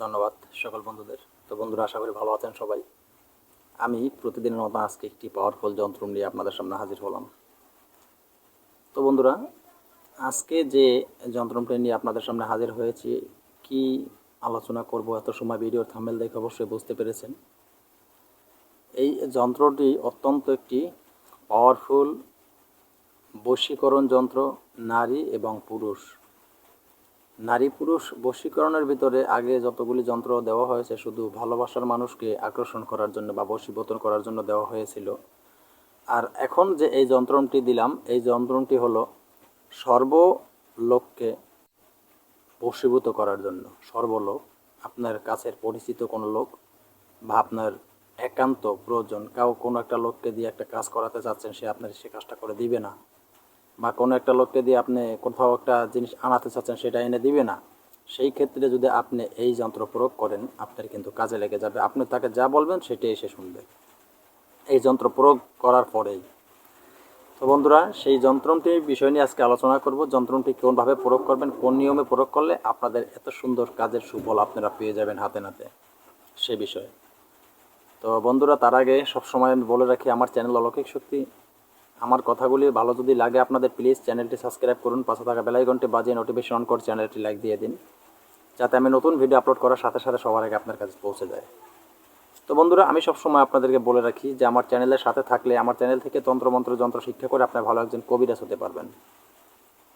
ধন্যবাদ সকল বন্ধুদের। তো বন্ধুরা, আশা করি ভালো আছেন সবাই। আমি প্রতিদিনের মতো আজকে একটি পাওয়ারফুল যন্ত্র নিয়ে আপনাদের সামনে হাজির হলাম। তো বন্ধুরা, আজকে যে যন্ত্রটি নিয়ে আপনাদের সামনে হাজির হয়েছি, কি আলোচনা করব, এত সময় ভিডিওর থামেল দেখে অবশ্যই বুঝতে পেরেছেন। এই যন্ত্রটি অত্যন্ত একটি পাওয়ারফুল বশীকরণ যন্ত্র, নারী এবং পুরুষ। নারী পুরুষ বশীকরণের ভিতরে আগে যতগুলি যন্ত্র দেওয়া হয়েছে, শুধু ভালোবাসার মানুষকে আকর্ষণ করার জন্য বা বশীভূতন করার জন্য দেওয়া হয়েছিল। আর এখন যে এই যন্ত্রটি দিলাম, এই যন্ত্রটি হলো সর্বলোককে বশীভূত করার জন্য। সর্বলোক, আপনার কাছের পরিচিত কোনো লোক বা আপনার একান্ত প্রয়োজন। কাউ কোনো একটা লোককে দিয়ে একটা কাজ করাতে চাচ্ছেন, সে আপনার সে কাজটা করে দিবে না। বা কোনো একটা লোককে দিয়ে আপনি কোথাও একটা জিনিস আনাতে চাচ্ছেন, সেটা এনে দিবে না। সেই ক্ষেত্রে যদি আপনি এই যন্ত্র প্রয়োগ করেন, আপনার কিন্তু কাজে লেগে যাবে। আপনি তাকে যা বলবেন, সেটাই এসে শুনবে। এই যন্ত্র প্রয়োগ করার পরেই। তো বন্ধুরা, সেই যন্ত্রটির বিষয় নিয়ে আজকে আলোচনা করব। যন্ত্রটি কোনভাবে প্রয়োগ করবেন, কোন নিয়মে প্রয়োগ করলে আপনাদের এত সুন্দর কাজের সুফল আপনারা পেয়ে যাবেন হাতে নাতে, সে বিষয়ে। তো বন্ধুরা, তার আগে সবসময় আমি বলে রাখি, আমার চ্যানেল অলৌকিক শক্তি আমার কথাগুলি ভালো যদি লাগে আপনাদের প্লিজ চ্যানেলটি সাবস্ক্রাইব করুন, পাশে থাকা বেলাইকনটি বাজিয়ে নোটিফিকেশন অন করে চ্যানেলটি লাইক দিয়ে দিন, যাতে আমি নতুন ভিডিও আপলোড করার সাথে সাথে সবার আগে আপনার কাছে পৌঁছে যায়। তো বন্ধুরা, আমি সবসময় আপনাদেরকে বলে রাখি যে আমার চ্যানেলের সাথে থাকলে আমার চ্যানেল থেকে তন্ত্রমন্ত্র যন্ত্র শিক্ষা করে আপনার ভালো একজন কবিরাজ হতে পারবেন।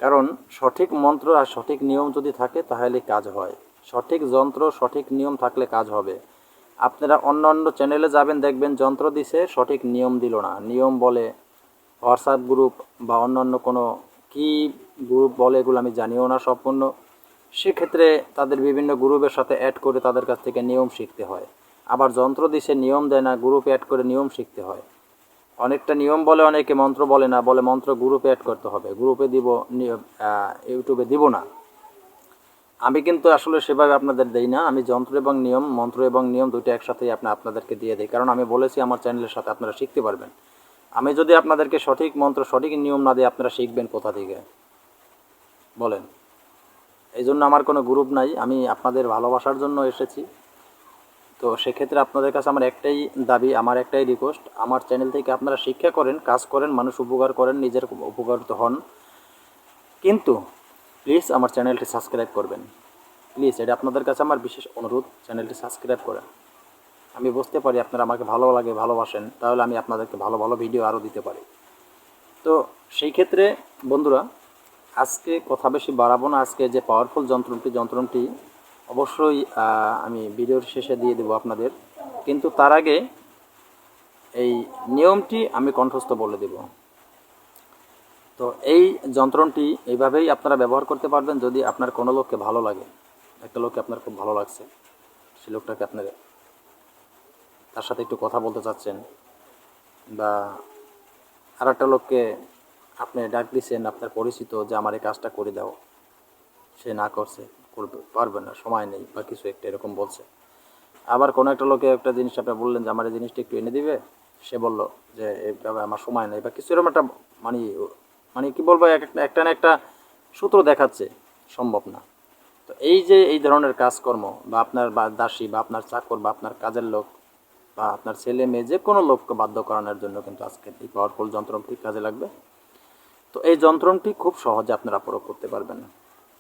কারণ সঠিক মন্ত্র আর সঠিক নিয়ম যদি থাকে তাহলে কাজ হয়। সঠিক যন্ত্র, সঠিক নিয়ম থাকলে কাজ হবে। আপনারা অন্য অন্য চ্যানেলে যাবেন, দেখবেন যন্ত্র দিছে, সঠিক নিয়ম দিল না। নিয়ম বলে হোয়াটসঅ্যাপ গ্রুপ বা অন্য অন্য কোনো কী গ্রুপ বলে এগুলো আমি জানিও না সম্পূর্ণ। সেক্ষেত্রে তাদের বিভিন্ন গ্রুপের সাথে অ্যাড করে তাদের কাছ থেকে নিয়ম শিখতে হয়। আবার যন্ত্র দিছে নিয়ম দেয় না গ্রুপে অ্যাড করে নিয়ম শিখতে হয়। অনেকটা নিয়ম বলে অনেকে মন্ত্র বলে না, বলে মন্ত্র গ্রুপে অ্যাড করতে হবে। গ্রুপে দিব ইউটিউবে দিব না। আমি কিন্তু আসলে সেভাবে আপনাদের দেই না। আমি যন্ত্র এবং নিয়ম, মন্ত্র এবং নিয়ম দুটো একসাথেই আপনি, আপনাদেরকে দিয়ে দিই। কারণ আমি বলেছি আমার চ্যানেলের সাথে আপনারা শিখতে পারবেন। আমি যদি আপনাদেরকে সঠিক মন্ত্র, সঠিক নিয়ম না দিয়ে আপনারা শিখবেন কোথা থেকে? বলেন। এই জন্য আমার কোনো গ্রুপ নাই, আমি আপনাদের ভালোবাসার জন্য এসেছি। তো সেক্ষেত্রে আপনাদের কাছে আমার একটাই দাবি, আমার একটাই রিকোয়েস্ট আমার চ্যানেল থেকে আপনারা শিক্ষা করেন, কাজ করেন, মানুষ উপকার করেন, নিজের উপকারিত হন। কিন্তু প্লিজ আমার চ্যানেলটি সাবস্ক্রাইব করবেন। প্লিজ এটা আপনাদের কাছে আমার বিশেষ অনুরোধ চ্যানেলটি সাবস্ক্রাইব করেন আমি বুঝতে পারি আপনারা আমাকে ভালো লাগে, ভালোবাসেন, তাহলে আমি আপনাদেরকে ভালো ভালো ভিডিও আরও দিতে পারি। তো সেই ক্ষেত্রে বন্ধুরা, আজকে কথা বেশি বাড়াবো না, আজকে যে পাওয়ারফুল যন্ত্রটি যন্ত্রটি অবশ্যই আমি ভিডিওর শেষে দিয়ে দেবো আপনাদের। কিন্তু তার আগে এই নিয়মটি আমি কণ্ঠস্থ বলে দেব। তো এই যন্ত্রটি এইভাবেই আপনারা ব্যবহার করতে পারবেন যদি আপনার কোনো লোককে ভালো লাগে। একটা লোককে আপনার খুব ভালো লাগছে সে লোকটাকে আপনার তার সাথে একটু কথা বলতে চাচ্ছেন বা আর একটা লোককে আপনি ডাক দিচ্ছেন আপনার পরিচিত যে আমার এই কাজটা করে দাও, সে না করছে, করবে, পারবে না, সময় নেই বা কিছু একটা এরকম বলছে। আবার কোনো একটা লোকে একটা জিনিস আপনি বললেন যে, আমার এই জিনিসটা একটু এনে দিবে? সে বলল যে, এইভাবে আমার সময় নেই। বা কিছু এরকম একটা মানে মানে কি বলব, এক একটা একটা না একটা সূত্র দেখাচ্ছে, সম্ভব না। তো এই যে এই ধরনের কাজকর্ম বা আপনার বা দাসী বা আপনার চাকর বা আপনার কাজের লোক বা আপনার ছেলে মেয়ে যে কোনো লোককে বাধ্য করানোর জন্য কিন্তু আজকে এই পাওয়ারফুল যন্ত্রটি কাজে লাগবে। তো এই যন্ত্রটি খুব সহজে আপনারা প্রয়োগ করতে পারবেন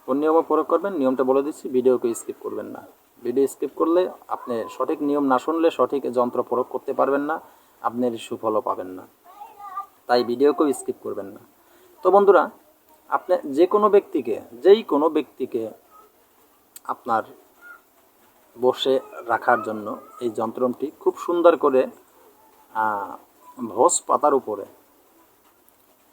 কোন নিয়মে প্রয়োগ করবেন? নিয়মটা বলে দিচ্ছি, ভিডিওকে স্কিপ করবেন না। ভিডিও স্কিপ করলে আপনি সঠিক নিয়ম না শুনলে সঠিক যন্ত্র প্রয়োগ করতে পারবেন না আপনি এর সুফলও পাবেন না। তাই ভিডিওকেও স্কিপ করবেন না। তো বন্ধুরা, আপনি যে কোনো ব্যক্তিকে, যেই কোনো ব্যক্তিকে আপনার বসে রাখার জন্য এই যন্ত্রটি খুব সুন্দর করে ভোজ পাতার উপরে,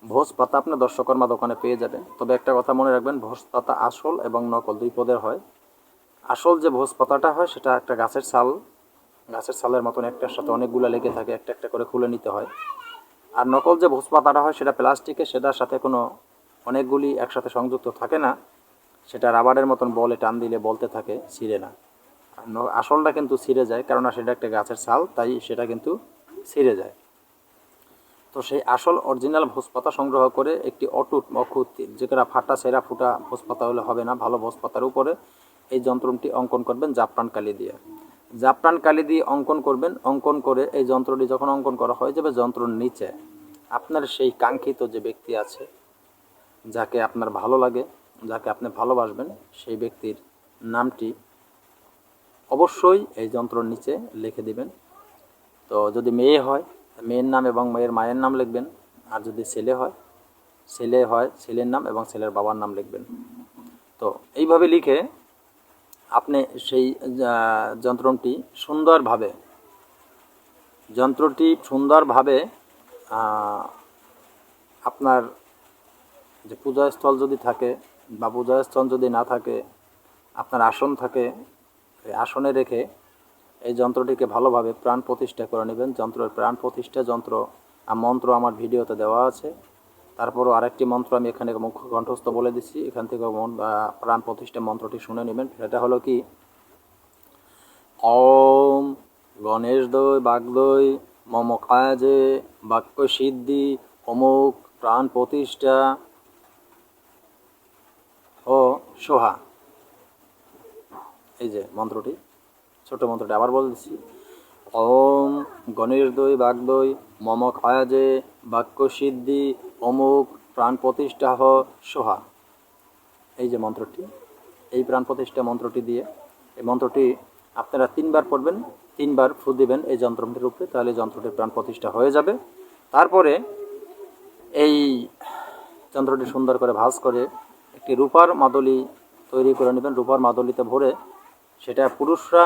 ভোজ পাতা আপনি দর্শকর্মা দোকানে পেয়ে যাবেন। তবে একটা কথা মনে রাখবেন, ভোজ পাতা আসল এবং নকল দুই পদের হয়। আসল যে ভোজ পাতাটা হয়, সেটা একটা গাছের ছাল, গাছের ছালের মতন একটার সাথে অনেকগুলো লেগে থাকে, একটা একটা করে খুলে নিতে হয়। আর নকল যে ভোজ পাতাটা হয়, সেটা প্লাস্টিকের সেটার সাথে কোনো অনেকগুলি একসাথে সংযুক্ত থাকে না। সেটা রাবারের মতন বলে টান দিলে বলতে থাকে, ছিঁড়ে ন- আসলটা কিন্তু ছিঁড়ে যায়, কেননা সেটা একটা গাছের ছাল, তাই সেটা কিন্তু ছিঁড়ে যায়। তো সেই আসল অরিজিনাল ভোজপাতা সংগ্রহ করে একটি অটুট অক্ষুত যেটা ফাটা, সেরা ফুটা ভোজপাতা হলে হবে না, ভালো ভোজপাতার উপরে এই যন্ত্রটি অঙ্কন করবেন জাফরান কালি দিয়ে। জাফরান কালি দিয়ে অঙ্কন করবেন, অঙ্কন করে এই যন্ত্রটি যখন অঙ্কন করা হয়ে যাবে যন্ত্রর নিচে, আপনার সেই কাঙ্ক্ষিত যে ব্যক্তি আছে, যাকে আপনার ভালো লাগে, যাকে আপনি ভালোবাসবেন, সেই ব্যক্তির নামটি অবশ্যই এই যন্ত্রর নিচে লিখে দিবেন। তো যদি মেয়ে হয়, মেয়ের নাম এবং মেয়ের মায়ের নাম লিখবেন। আর যদি ছেলে হয় ছেলে হয়, ছেলের নাম এবং ছেলের বাবার নাম লিখবেন। তো এইভাবে লিখে আপনি সেই যন্ত্রটি সুন্দরভাবে যন্ত্রটি সুন্দরভাবে আপনার যে পূজাস্থল যদি থাকে বা পূজাস্থল যদি না থাকে, আপনার আসন থাকে আসনে রেখে এই যন্ত্রটিকে ভালোভাবে প্রাণ প্রতিষ্ঠা করে নেবেন। যন্ত্রের প্রাণ প্রতিষ্ঠা যন্ত্র মন্ত্র আমার ভিডিওতে দেওয়া আছে। তারপরও আরেকটি মন্ত্র আমি এখানে মুখ্য কণ্ঠস্থ বলে দিচ্ছি। এখান থেকে প্রাণ প্রতিষ্ঠা মন্ত্রটি শুনে নেবেন। সেটা হলো কি? ওম গণেশ দই বাগদই মম কাজে, বাক্য সিদ্ধি অমুক প্রাণ প্রতিষ্ঠা। ও সোহা। এই যে মন্ত্রটি ছোট মন্ত্রটি আবার বলে দিচ্ছি। ওম গণেশ দই বাগদই মম খায়াজে বাক্য সিদ্ধি, অমুক প্রাণ প্রতিষ্ঠা সোহা। এই যে মন্ত্রটি, এই প্রাণ প্রতিষ্ঠা মন্ত্রটি দিয়ে, এই মন্ত্রটি আপনারা তিনবার পড়বেন, তিনবার ফু দিবেন এই যন্ত্রটির উপরে, তাহলে যন্ত্রটির প্রাণ প্রতিষ্ঠা হয়ে যাবে। তারপরে এই যন্ত্রটি সুন্দর করে ভাঁজ করে একটি রূপার মাদলি তৈরি করে নেবেন। রূপার মাদলিতে ভরে সেটা পুরুষরা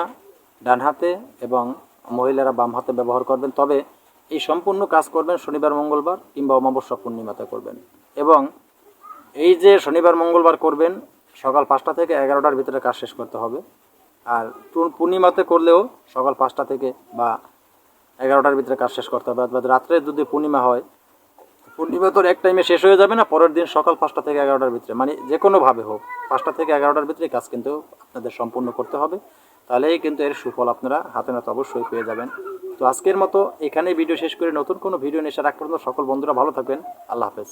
ডান হাতে এবং মহিলারা বাম হাতে ব্যবহার করবেন। তবে এই সম্পূর্ণ কাজ করবেন শনিবার, মঙ্গলবার কিংবা অমাবস্যা পূর্ণিমাতে করবেন। এবং এই যে শনিবার, মঙ্গলবার করবেন, সকাল পাঁচটা থেকে এগারোটার ভিতরে কাজ শেষ করতে হবে। আর পূর্ণিমাতে করলেও সকাল পাঁচটা থেকে বা এগারোটার ভিতরে কাজ শেষ করতে হবে। অথবা রাত্রে যদি পূর্ণিমা হয় পূর্ণিমা তোর এক টাইমে শেষ হয়ে যাবে না, পরের দিন সকাল পাঁচটা থেকে এগারোটার ভিতরে। মানে যে কোনোভাবে হোক, পাঁচটা থেকে এগারোটার ভিতরে কাজ কিন্তু আপনাদের সম্পূর্ণ করতে হবে। তাহলেই কিন্তু এর সুফল আপনারা হাতে নাতে অবশ্যই পেয়ে যাবেন। তো আজকের মতো এখানেই ভিডিও শেষ করে নতুন কোনো ভিডিও নিয়ে এসে রাখ পর্যন্ত সকল বন্ধুরা ভালো থাকবেন। আল্লাহ হাফেজ।